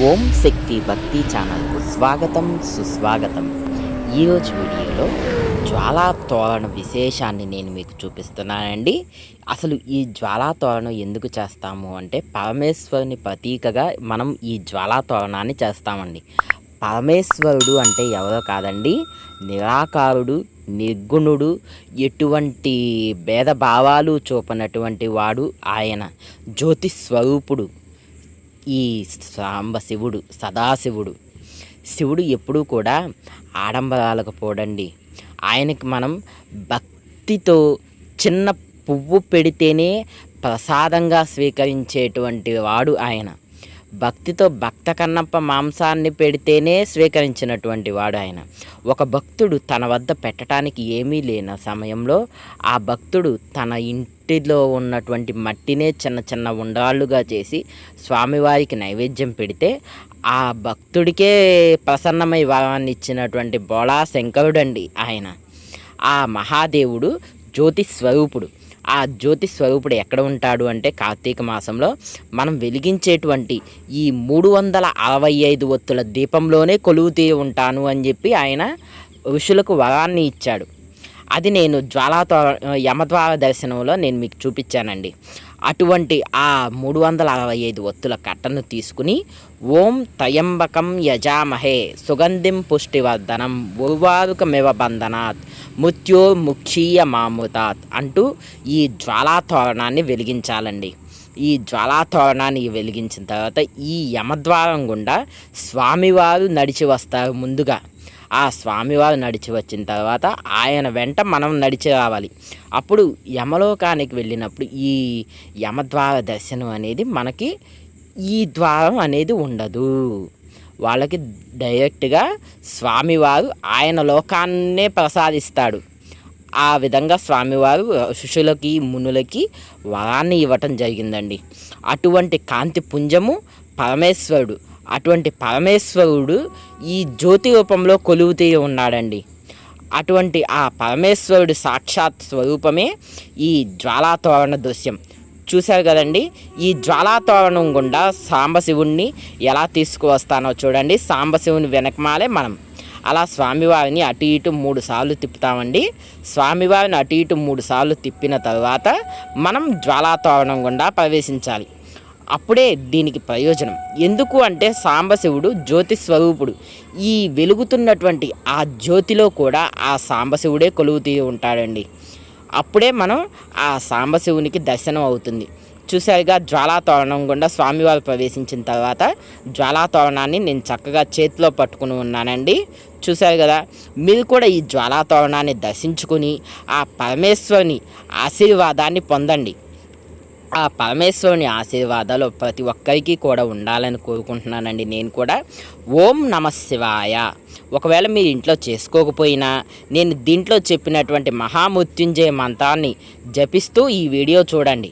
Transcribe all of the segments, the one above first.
ఓం శక్తి భక్తి ఛానల్కు స్వాగతం సుస్వాగతం. ఈరోజు వీడియోలో జ్వాలా తోరణ విశేషాన్ని నేను మీకు చూపిస్తున్నానండి. అసలు ఈ జ్వాలా తోరణం ఎందుకు చేస్తాము అంటే పరమేశ్వరుని ప్రతీకగా మనం ఈ జ్వాలా తోరణాన్ని చేస్తామండి. పరమేశ్వరుడు అంటే ఎవరో కాదండి నిరాకారుడు నిర్గుణుడు ఎటువంటి భేదభావాలు చూపనటువంటి వాడు ఆయన జ్యోతి స్వరూపుడు ఈ సాంబ శివుడు సదాశివుడు. శివుడు ఎప్పుడూ కూడా ఆడంబరాలకు పోడండి. ఆయనకి మనం భక్తితో చిన్న పువ్వు పెడితేనే ప్రసాదంగా స్వీకరించేటువంటి వాడు ఆయన. భక్తితో భక్త కన్నప్ప మాంసాన్ని పెడితేనే స్వీకరించినటువంటి వాడు ఆయన. ఒక భక్తుడు తన వద్ద పెట్టడానికి ఏమీ లేని సమయంలో ఆ భక్తుడు తన ఇంటిలో ఉన్నటువంటి మట్టినే చిన్న చిన్న ఉండాళ్ళుగా చేసి స్వామివారికి నైవేద్యం పెడితే ఆ భక్తుడికే ప్రసన్నమై భావాన్ని ఇచ్చినటువంటి బోళా శంకరుడండి ఆయన. ఆ మహాదేవుడు జ్యోతి స్వరూపుడు ఆ జ్యోతి స్వరూపుడు ఎక్కడ ఉంటాడు అంటే కార్తీక మాసంలో మనం వెలిగించేటువంటి ఈ మూడు వందల అరవై ఐదు ఒత్తుల దీపంలోనే కొలువుతీ ఉంటాను అని చెప్పి ఆయన ఋషులకు వరాన్ని ఇచ్చాడు. అది నేను జ్వాలాతో యమద్వార దర్శనంలో నేను మీకు చూపించానండి. అటువంటి ఆ మూడు వందల అరవై ఐదు ఒత్తుల కట్టను తీసుకుని ఓం తయంబకం యజామహే సుగంధిం పుష్టివర్ధనం ఉర్వారుకమివ బంధనాత్ మృత్యోర్ముక్షీయ మామృతాత్ అంటూ ఈ జ్వాలాతోరణాన్ని వెలిగించాలండి. ఈ జ్వాలాతోరణాన్ని వెలిగించిన తర్వాత ఈ యమద్వారం గుండా స్వామివారు నడిచి వస్తారు ముందుగా. ఆ స్వామివారు నడిచి వచ్చిన తర్వాత ఆయన వెంట మనం నడిచి రావాలి. అప్పుడు యమలోకానికి వెళ్ళినప్పుడు ఈ యమద్వార దర్శనం అనేది మనకి ఈ ద్వారం అనేది ఉండదు. వాళ్ళకి డైరెక్ట్గా స్వామివారు ఆయన లోకాన్నే ప్రసాదిస్తాడు. ఆ విధంగా స్వామివారు శిష్యులకి మునులకి వరాన్ని ఇవ్వటం జరిగిందండి. అటువంటి కాంతి పుంజము పరమేశ్వరుడు అటువంటి పరమేశ్వరుడు ఈ జ్యోతి రూపంలో కొలువుతీ ఉన్నాడండి. అటువంటి ఆ పరమేశ్వరుడు సాక్షాత్ స్వరూపమే ఈ జ్వాలాతోరణ దృశ్యం. చూశారు కదండి. ఈ జ్వాలాతోరణం గుండా సాంబశివుణ్ణి ఎలా తీసుకువస్తానో చూడండి. సాంబశివుని వెనకమాలే మనం. అలా స్వామివారిని అటు ఇటు మూడు సార్లు తిప్పుతామండి. స్వామివారిని అటు ఇటు మూడు సార్లు తిప్పిన తర్వాత మనం జ్వాలాతోరణం గుండా ప్రవేశించాలి. అప్పుడే దీనికి ప్రయోజనం. ఎందుకు అంటే సాంబశివుడు జ్యోతి స్వరూపుడు ఈ వెలుగుతున్నటువంటి ఆ జ్యోతిలో కూడా ఆ సాంబశివుడే కొలుగుతూ ఉంటాడండి. అప్పుడే మనం ఆ సాంబశివునికి దర్శనం అవుతుంది. చూసారుగా జ్వాలాతోరణం గుండా స్వామివారు ప్రవేశించిన తర్వాత జ్వాలాతోరణాన్ని నేను చక్కగా చేతిలో పట్టుకుని ఉన్నానండి. చూశారు కదా మీరు కూడా ఈ జ్వాలాతోరణాన్ని దర్శించుకుని ఆ పరమేశ్వరుని ఆశీర్వాదాన్ని పొందండి. ఆ పరమేశ్వరుని ఆశీర్వాదాలు ప్రతి ఒక్కరికి కూడా ఉండాలని కోరుకుంటున్నానండి. నేను కూడా ఓం నమ శివాయ. ఒకవేళ మీరు ఇంట్లో చేసుకోకపోయినా నేను దీంట్లో చెప్పినటువంటి మహామృత్యుంజయ మంత్రాన్ని జపిస్తూ ఈ వీడియో చూడండి.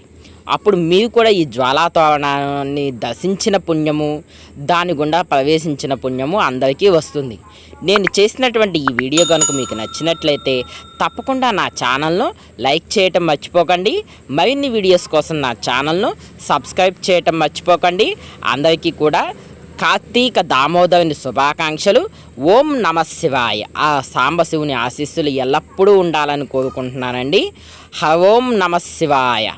అప్పుడు మీరు కూడా ఈ జ్వాలాతోరణాన్ని దర్శించిన పుణ్యము దాని గుండా ప్రవేశించిన పుణ్యము అందరికీ వస్తుంది. నేను చేసినటువంటి ఈ వీడియో కనుక మీకు నచ్చినట్లయితే తప్పకుండా నా ఛానల్ను లైక్ చేయటం మర్చిపోకండి. మరిన్ని వీడియోస్ కోసం నా ఛానల్ను సబ్స్క్రైబ్ చేయటం మర్చిపోకండి. అందరికీ కూడా కార్తీక దామోదరుని శుభాకాంక్షలు. ఓం నమ శివాయ. ఆ సాంబశివుని ఆశీస్సులు ఎల్లప్పుడూ ఉండాలని కోరుకుంటున్నానండి. హ ఓం నమ శివాయ.